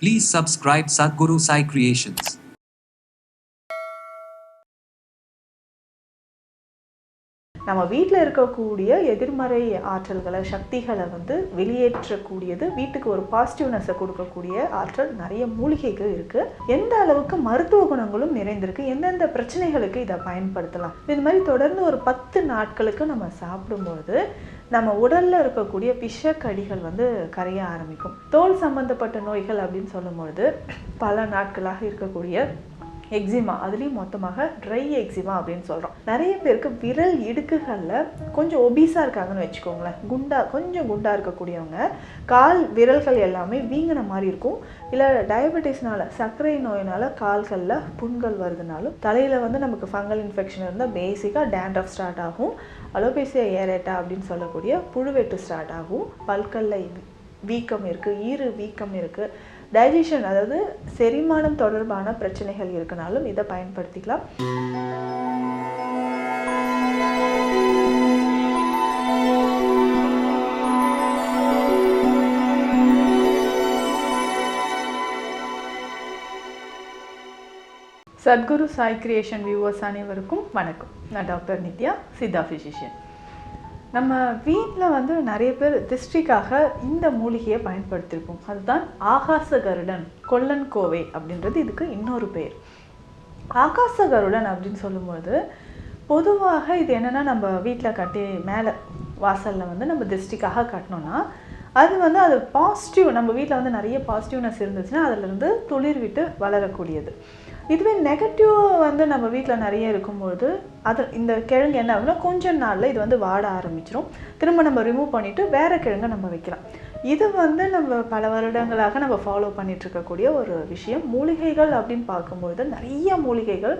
Please subscribe Sadhguru Sai Creations. நம்ம வீட்டில் இருக்கக்கூடிய எதிர்மறை ஆற்றல்களை சக்திகளை வந்து வெளியேற்றக்கூடியது வீட்டுக்கு ஒரு பாசிட்டிவ்னஸை கொடுக்கக்கூடிய ஆற்றல் நிறைய மூலிகைகள் இருக்குது எந்த அளவுக்கு மருத்துவ குணங்களும் நிறைந்திருக்கு எந்தெந்த பிரச்சனைகளுக்கு இதை பயன்படுத்தலாம் இது மாதிரி தொடர்ந்து ஒரு பத்து நாட்களுக்கு நம்ம சாப்பிடும்போது நம்ம உடல்ல இருக்கக்கூடிய விஷக்கடிகள் வந்து கரைய ஆரம்பிக்கும். தோல் சம்பந்தப்பட்ட நோய்கள் அப்படின்னு சொல்லும்பொழுது பல நாட்களாக இருக்கக்கூடிய எக்ஸிமா அதுலேயும் மொத்தமாக ட்ரை எக்ஸிமா அப்படின்னு சொல்கிறோம் நிறைய பேருக்கு விரல் இடுக்குகளில் கொஞ்சம் ஒபீஸாக இருக்காங்கன்னு வச்சுக்கோங்களேன். குண்டா கொஞ்சம் குண்டாக இருக்கக்கூடியவங்க கால் விரல்கள் எல்லாமே வீங்கின மாதிரி இருக்கும். இல்லை டயபெட்டிஸ்னால சர்க்கரை நோயினால கால்களில் புண்கள் வருதுனாலும் தலையில் வந்து நமக்கு ஃபங்கல் இன்ஃபெக்ஷன் இருந்தால் பேசிக்காக டேண்ட்ரஃப் ஸ்டார்ட் ஆகும். அலோபேசியா ஏரேட்டா அப்படின்னு சொல்லக்கூடிய புழுவெட்டு ஸ்டார்ட் ஆகும். பல்கல்ல வீக்கம் இருக்குது ஈறு வீக்கம் இருக்குது டைஜஷன் அதாவது செரிமானம் தொடர்பான பிரச்சனைகள் இருக்கனாலும் இதை பயன்படுத்திக்கலாம். சத்குரு சாய் கிரியேஷன் வியூவர்ஸ் அனைவருக்கும் வணக்கம். நான் டாக்டர் நித்யா சித்தா ஃபிசிஷியன் நம்ம வீட்டில் வந்து நிறைய பேர் திருஷ்டிக்காக இந்த மூலிகையை பயன்படுத்தியிருப்போம் அதுதான் ஆகாச கருடன் கொல்லன் கோவை அப்படின்றது இதுக்கு இன்னொரு பேர். ஆகாச கருடன் அப்படின்னு சொல்லும்போது பொதுவாக இது என்னென்னா நம்ம வீட்டில் கட்டி மேலே வாசலில் வந்து நம்ம திருஷ்டிக்காக கட்டினோன்னா அது வந்து அது பாசிட்டிவ் நம்ம வீட்டில் வந்து நிறைய பாசிட்டிவ்னஸ் இருந்துச்சுன்னா அதிலிருந்து துளிர் விட்டு வளரக்கூடியது. இதுவே நெகட்டிவ் வந்து நம்ம வீட்டில் நிறைய இருக்கும்பொழுது அது இந்த கிழங்கு என்ன ஆகுனா கொஞ்ச நாளில் இது வந்து வாட ஆரம்பிச்சிடும் திரும்ப நம்ம ரிமூவ் பண்ணிவிட்டு வேறு கிழங்கை நம்ம வைக்கலாம். இது வந்து நம்ம பல வருடங்களாக நம்ம ஃபாலோ பண்ணிகிட்ருக்கக்கூடிய ஒரு விஷயம். மூலிகைகள் அப்படின்னு பார்க்கும்பொழுது நிறைய மூலிகைகள்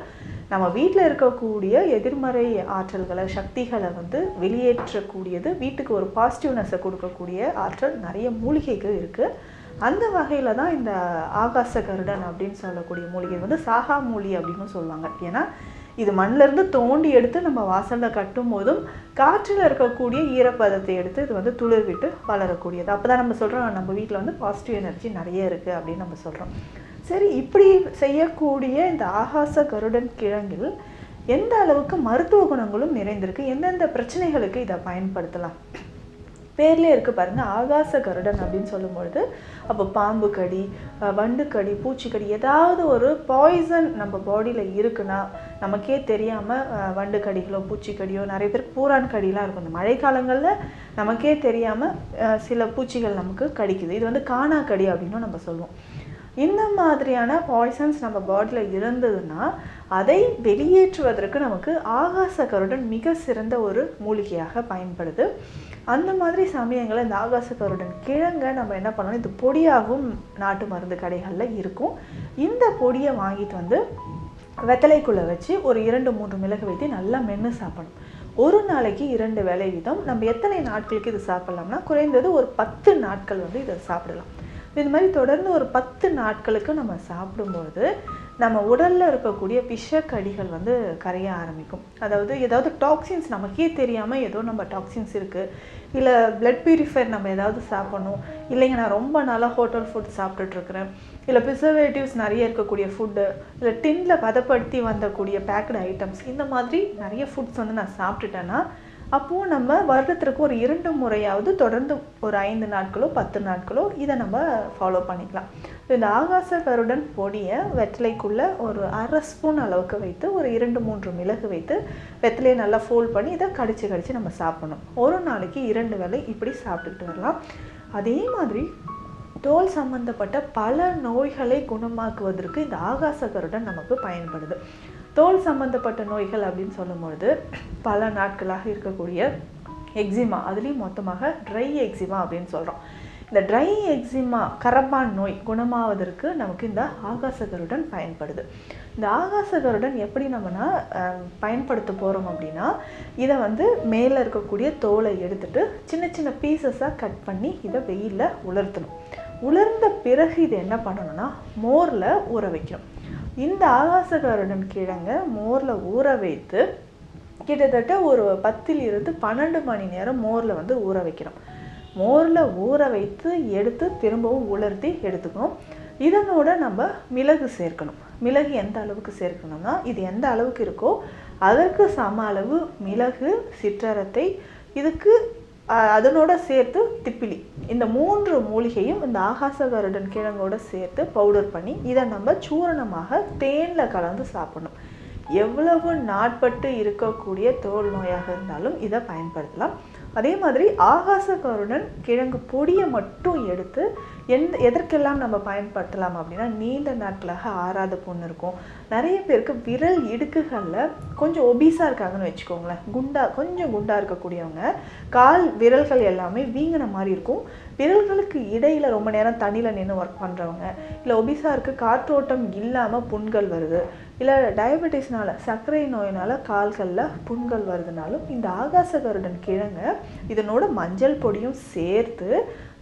நம்ம வீட்டில் இருக்கக்கூடிய எதிர்மறை ஆற்றல்களை சக்திகளை வந்து வெளியேற்றக்கூடியது. வீட்டுக்கு ஒரு பாசிட்டிவ்னஸை கொடுக்கக்கூடிய ஆற்றல் நிறைய மூலிகைகள் இருக்குது அந்த வகையில் தான் இந்த ஆகாச கருடன் அப்படின்னு சொல்லக்கூடிய மூலிகை வந்து சாகா மூலி அப்படின்னு சொல்லுவாங்க. ஏன்னா இது மண்ணிலேருந்து தோண்டி எடுத்து நம்ம வாசலில் கட்டும் போதும் காற்றில் இருக்கக்கூடிய ஈரப்பதத்தை எடுத்து இது வந்து துளிர் விட்டு வளரக்கூடியது. அப்போ தான் நம்ம சொல்கிறோம் நம்ம வீட்டில் வந்து பாசிட்டிவ் எனர்ஜி நிறைய இருக்குது அப்படின்னு நம்ம சொல்கிறோம் சரி இப்படி செய்யக்கூடிய இந்த ஆகாச கருடன் கிழங்கில் எந்த அளவுக்கு மருத்துவ குணங்களும் நிறைந்திருக்கு? எந்தெந்த பிரச்சனைகளுக்கு இதை பயன்படுத்தலாம்? பேர்லேயே இருக்குது பாருங்கள் ஆகாச கருடன் அப்படின்னு சொல்லும்பொழுது அப்போ பாம்பு கடி வண்டு கடி பூச்சிக்கடி ஏதாவது ஒரு பாய்சன் நம்ம பாடியில் இருக்குன்னா நமக்கே தெரியாமல் வண்டு கடிகளோ பூச்சிக்கடியோ நிறைய பேர் பூரான் கடிலாம் இருக்கும். இந்த மழைக்காலங்களில் நமக்கே தெரியாமல் சில பூச்சிகள் நமக்கு கடிக்குது. இது வந்து காணா கடி அப்படின்னும் நம்ம சொல்லுவோம். இந்த மாதிரியான பாய்சன்ஸ் நம்ம பாடியில் இருந்ததுன்னா அதை வெளியேற்றுவதற்கு நமக்கு ஆகாச கருடன் மிக சிறந்த ஒரு மூலிகையாக பயன்படுது. அந்த மாதிரி சமயங்களில் இந்த ஆகாச கருடன் கிழங்கை நம்ம என்ன பண்ணணும்? இது பொடியாகவும் நாட்டு மருந்து கடைகளில் இருக்கும். இந்த பொடியை வாங்கிட்டு வந்து வெத்தலைக்குள்ளே வச்சு ஒரு இரண்டு மூன்று மிளகு வைத்து நல்லா மென்று சாப்பிடணும். ஒரு நாளைக்கு இரண்டு வேலை வீதம் நம்ம எத்தனை நாட்களுக்கு இது சாப்பிட்லாம்னா குறைந்தது ஒரு பத்து நாட்கள் வந்து இதை சாப்பிடலாம். இது மாதிரி தொடர்ந்து ஒரு பத்து நாட்களுக்கு நம்ம சாப்பிடும்போது நம்ம உடலில் இருக்கக்கூடிய விஷக்கடிகள் வந்து கரைய ஆரம்பிக்கும். அதாவது ஏதாவது டாக்ஸின்ஸ் நமக்கே தெரியாமல் ஏதோ நம்ம டாக்ஸின்ஸ் இருக்குது இல்லை பிளட் பியூரிஃபையர் நம்ம ஏதாவது சாப்பிடணும். இல்லைங்க நான் ரொம்ப நாளாக ஹோட்டல் ஃபுட் சாப்பிட்டுட்ருக்குறேன் இல்லை ப்ரிசர்வேட்டிவ்ஸ் நிறைய இருக்கக்கூடிய ஃபுட்டு இல்லை டின்னில் பதப்படுத்தி வந்தக்கூடிய பேக்கடு ஐட்டம்ஸ் இந்த மாதிரி நிறைய ஃபுட்ஸ் வந்து நான் சாப்பிட்டுட்டேன்னா அப்போது நம்ம வருடத்திற்கு ஒரு இரண்டு முறையாவது தொடர்ந்து ஒரு ஐந்து நாட்களோ பத்து நாட்களோ இதை நம்ம ஃபாலோ பண்ணிக்கலாம். இந்த ஆகாச கருடன் பொடியை வெற்றிலைக்குள்ளே ஒரு அரை ஸ்பூன் அளவுக்கு வைத்து ஒரு இரண்டு மூன்று மிளகு வைத்து வெற்றிலையை நல்லா ஃபோல்ட் பண்ணி இதை கடிச்சு கடிச்சு நம்ம சாப்பிடணும். ஒரு நாளைக்கு இரண்டு வேளை இப்படி சாப்பிட்டுக்கிட்டு வரலாம். அதே மாதிரி தோல் சம்பந்தப்பட்ட பல நோய்களை குணமாக்குவதற்கு இந்த ஆகாச கருடன் நமக்கு பயன்படுது. தோல் சம்பந்தப்பட்ட நோய்கள் அப்படின்னு சொல்லும்பொழுது பல நாட்களாக இருக்கக்கூடிய எக்ஸிமா அதுலேயும் மொத்தமாக ட்ரை எக்ஸிமா அப்படின்னு சொல்கிறோம் இந்த ட்ரை எக்ஸிமா கரப்பான் நோய் குணமாவதற்கு நமக்கு இந்த ஆகாசகருடன் பயன்படுது. இந்த ஆகாசகருடன் எப்படி நம்மனா பயன்படுத்த போகிறோம் அப்படின்னா இதை வந்து மேலே இருக்கக்கூடிய தோலை எடுத்துட்டு சின்ன சின்ன பீசஸாக கட் பண்ணி இதை வெயிலில் உலர்த்தணும். உலர்ந்த பிறகு இது என்ன பண்ணணும்னா மோரில் ஊற வைக்கணும். இந்த ஆகாசகருடன் கிழங்க மோரில் ஊற வைத்து கிட்டத்தட்ட ஒரு பத்தில் இருந்து பன்னெண்டு மணி நேரம் மோரில் வந்து ஊற வைக்கிறோம் மோரில் ஊற வைத்து எடுத்து திரும்பவும் உலர்த்தி எடுத்துக்கணும். இதனோட நம்ம மிளகு சேர்க்கணும். மிளகு எந்த அளவுக்கு சேர்க்கணும்னா இது எந்த அளவுக்கு இருக்கோ அதற்கு சம அளவு மிளகு சிற்றரத்தை இதுக்கு அதனோட சேர்த்து திப்பிலி. இந்த மூன்று மூலிகையும் இந்த ஆகாச கருடன் கிழங்கோட சேர்த்து பவுடர் பண்ணி இதை நம்ம சூரணமாக தேனில் கலந்து சாப்பிடணும். எவ்வளவு நாட்பட்டு இருக்கக்கூடிய தோல் நோயாக இருந்தாலும் இதை பயன்படுத்தலாம். அதே மாதிரி ஆகாச கருடன் கிழங்கு பொடியை மட்டும் எடுத்து எந்த எதற்கெல்லாம் நம்ம பயன்படுத்தலாம் அப்படின்னா நீண்ட நாட்களாக ஆறாத பொண்ணு இருக்கும். நிறைய பேருக்கு விரல் இடுக்குகளில் கொஞ்சம் ஒபீஸாக இருக்காங்கன்னு வச்சுக்கோங்களேன். குண்டா கொஞ்சம் குண்டாக இருக்கக்கூடியவங்க கால் விரல்கள் எல்லாமே வீங்கின மாதிரி இருக்கும். விரல்களுக்கு இடையில் ரொம்ப நேரம் தண்ணியில் நின்று ஒர்க் பண்ணுறவங்க இல்லை ஒபிஸாக இருக்கு காற்றோட்டம் இல்லாமல் புண்கள் வருது. இல்லை டயபெட்டிஸ்னால சர்க்கரை நோயினால் கால்களில் புண்கள் வருதுனாலும் இந்த ஆகாச கருடன் கிழங்க இதனோட மஞ்சள் பொடியும் சேர்த்து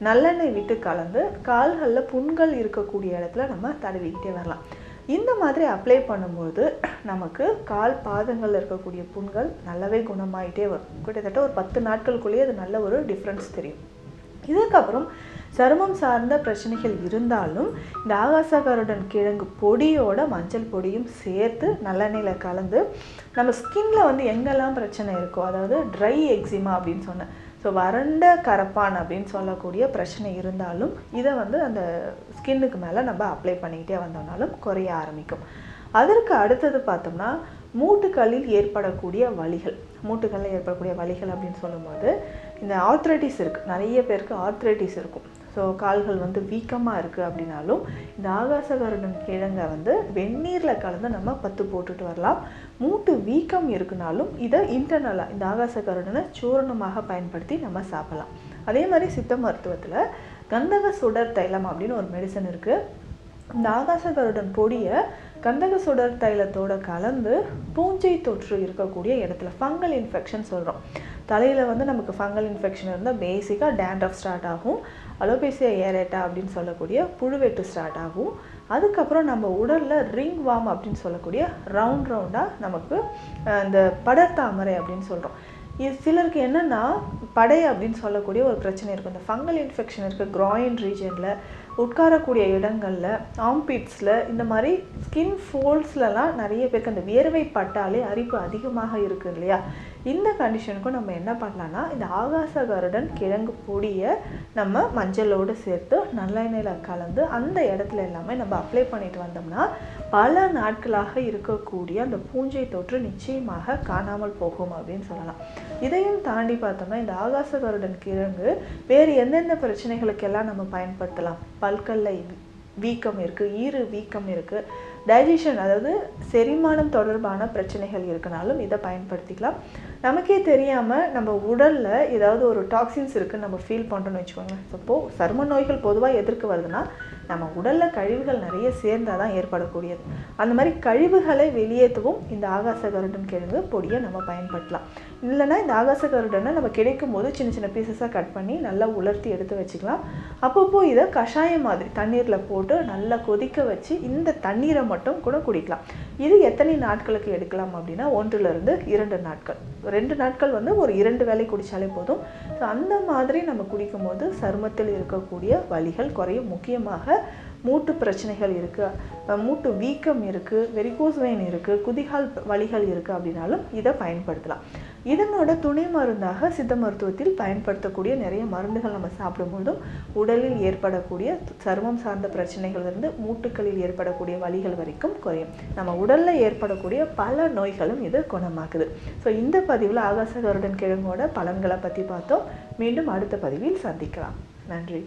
நல்லெண்ணெய் விட்டு கலந்து கால்களில் புண்கள் இருக்கக்கூடிய இடத்துல நம்ம தடவிக்கிட்டே வரலாம். இந்த மாதிரி அப்ளை பண்ணும்போது நமக்கு கால் பாதங்களில் இருக்கக்கூடிய புண்கள் நல்லாவே குணமாயிட்டே வரும். கிட்டத்தட்ட ஒரு பத்து நாட்களுக்குள்ளேயே அது நல்ல ஒரு டிஃப்ரென்ஸ் தெரியும். இதுக்கப்புறம் சருமம் சார்ந்த பிரச்சனைகள் இருந்தாலும் இந்த ஆகாசகருடன் கிழங்கு பொடியோட மஞ்சள் பொடியும் சேர்த்து நல்லெண்ணெயில் கலந்து நம்ம ஸ்கின்ல வந்து எங்கெல்லாம் பிரச்சனை இருக்கோ அதாவது ட்ரை எக்ஸிமா அப்படின்னு சொன்னேன் ஸோ வறண்ட கரப்பான் அப்படின்னு சொல்லக்கூடிய பிரச்சனை இருந்தாலும் இதை வந்து அந்த ஸ்கின்னுக்கு மேலே நம்ம அப்ளை பண்ணிக்கிட்டே வந்தோம்னாலும் குறைய ஆரம்பிக்கும். அதற்கு அடுத்தது பார்த்தோம்னா மூட்டுக்களில் ஏற்படக்கூடிய வலிகள். மூட்டுக்களில் ஏற்படக்கூடிய வலிகள் அப்படின்னு சொல்லும்போது இந்த ஆர்த்ரைட்டிஸ் இருக்குது நிறைய பேருக்கு ஆர்த்ரைட்டிஸ் இருக்கும். ஸோ கால்கள் வந்து வீக்கமாக இருக்குது அப்படின்னாலும் இந்த ஆகாசகருடன் கிழங்கை வந்து வெந்நீரில் கலந்து நம்ம பத்து போட்டுட்டு வரலாம். மூட்டு வீக்கம் இருக்குனாலும் இதை இன்டர்னலாக இந்த ஆகாசகருடனை சூரணமாக பயன்படுத்தி நம்ம சாப்பிடலாம். அதே மாதிரி சித்த மருத்துவத்தில் கந்தக சுடர் தைலம் அப்படின்னு ஒரு மெடிசன் இருக்குது இந்த ஆகாசகருடன் பொடியை கந்தக சுடர் தைலத்தோட கலந்து பூஞ்சை தொற்று இருக்கக்கூடிய இடத்துல ஃபங்கல் இன்ஃபெக்ஷன் சொல்கிறோம் தலையில் வந்து நமக்கு ஃபங்கல் இன்ஃபெக்ஷன் இருந்தால் பேசிக்காக டேண்ட்ரஃப் ஸ்டார்ட் ஆகும். அலோபேசியா ஏரேட்டா அப்படின்னு சொல்லக்கூடிய புழுவெட்டு ஸ்டார்ட் ஆகும். அதுக்கப்புறம் நம்ம உடலில் ரிங் வார்ம் அப்படின்னு சொல்லக்கூடிய ரவுண்ட் ரவுண்டாக நமக்கு இந்த படத்தாமரை அப்படின்னு சொல்கிறோம் இது சிலருக்கு என்னென்னா படை அப்படின்னு சொல்லக்கூடிய ஒரு பிரச்சனை இருக்கும் இந்த ஃபங்கல் இன்ஃபெக்ஷன் இருக்குது க்ராயின் ரீஜனில் உட்காரக்கூடிய இடங்களில் ஆம்பிட்ஸில் இந்த மாதிரி ஸ்கின் ஃபோல்ஸ்லலாம் நிறைய பேருக்கு அந்த வியர்வை பட்டாலே அரிப்பு அதிகமாக இருக்குது இல்லையா? இந்த கண்டிஷனுக்கும் நம்ம என்ன பண்ணலாம்னா இந்த ஆகாச கருடன் கிழங்கு பொடியை நம்ம மஞ்சளோடு சேர்த்து நல்லெண்ணெயில் கலந்து அந்த இடத்துல எல்லாமே நம்ம அப்ளை பண்ணிட்டு வந்தோம்னா பல நாட்களாக இருக்கக்கூடிய அந்த பூஞ்சை தொற்று நிச்சயமாக காணாமல் போகும் அப்படின்னு சொல்லலாம். இதையும் தாண்டி பார்த்தோம்னா இந்த ஆகாச கருடன் கிழங்கு வேறு எந்தெந்த பிரச்சனைகளுக்கெல்லாம் நம்ம பயன்படுத்தலாம்? பல்கல்ல வீக்கம் இருக்குது ஈறு வீக்கம் இருக்குது டைஜஷன் அதாவது செரிமானம் தொடர்பான பிரச்சனைகள் இருக்குனாலும் இதை பயன்படுத்திக்கலாம். நமக்கே தெரியாமல் நம்ம உடலில் ஏதாவது ஒரு டாக்ஸின்ஸ் இருக்குன்னு நம்ம ஃபீல் பண்ணுறோன்னு வச்சுக்கோங்களேன். இப்போது சரும நோய்கள் பொதுவாக எதிர்க்கு வருதுன்னா நம்ம உடலில் கழிவுகள் நிறைய சேர்ந்தால் தான் ஏற்படக்கூடியது. அந்த மாதிரி கழிவுகளை வெளியேற்றவும் இந்த ஆகாச கருடன் கிழங்கு பொடியை நம்ம பயன்படுத்தலாம். இல்லைன்னா இந்த ஆகாச கருடனை நம்ம கிடைக்கும் போது சின்ன சின்ன பீசஸாக கட் பண்ணி நல்லா உலர்த்தி எடுத்து வச்சுக்கலாம். அப்பப்போ இதை கஷாயம் மாதிரி தண்ணீரில் போட்டு நல்லா கொதிக்க வச்சு இந்த தண்ணீரை மட்டும் கூட குடிக்கலாம். இது எத்தனை நாட்களுக்கு எடுக்கலாம் அப்படின்னா ஒன்றிலிருந்து இரண்டு நாட்கள். ரெண்டு நாட்கள் வந்து ஒரு இரண்டு வேளை குடித்தாலே போதும். ஸோ அந்த மாதிரி நம்ம குடிக்கும்போது சருமத்தில் இருக்கக்கூடிய வலிகள் குறையும். முக்கியமாக மூட்டு பிரச்சனைகள் இருக்குது மூட்டு வீக்கம் இருக்குது வெரிகோஸ் வெயின் இருக்குது குதிகால் வலிகள் இருக்குது அப்படின்னாலும் இதை பயன்படுத்தலாம். இதனோட துணை மருந்தாக சித்த மருத்துவத்தில் பயன்படுத்தக்கூடிய நிறைய மருந்துகள் நம்ம சாப்பிடும்போதும் உடலில் ஏற்படக்கூடிய சருமம் சார்ந்த பிரச்சனைகள்லேருந்து மூட்டுக்களில் ஏற்படக்கூடிய வழிகள் வரைக்கும் குறையும். நம்ம உடலில் ஏற்படக்கூடிய பல நோய்களும் இது குணமாக்குது. ஸோ இந்த பதிவில் ஆகாச கருடன் கிழங்கோட பலன்களை பற்றி பார்த்தோம். மீண்டும் அடுத்த பதிவில் சந்திக்கலாம். நன்றி.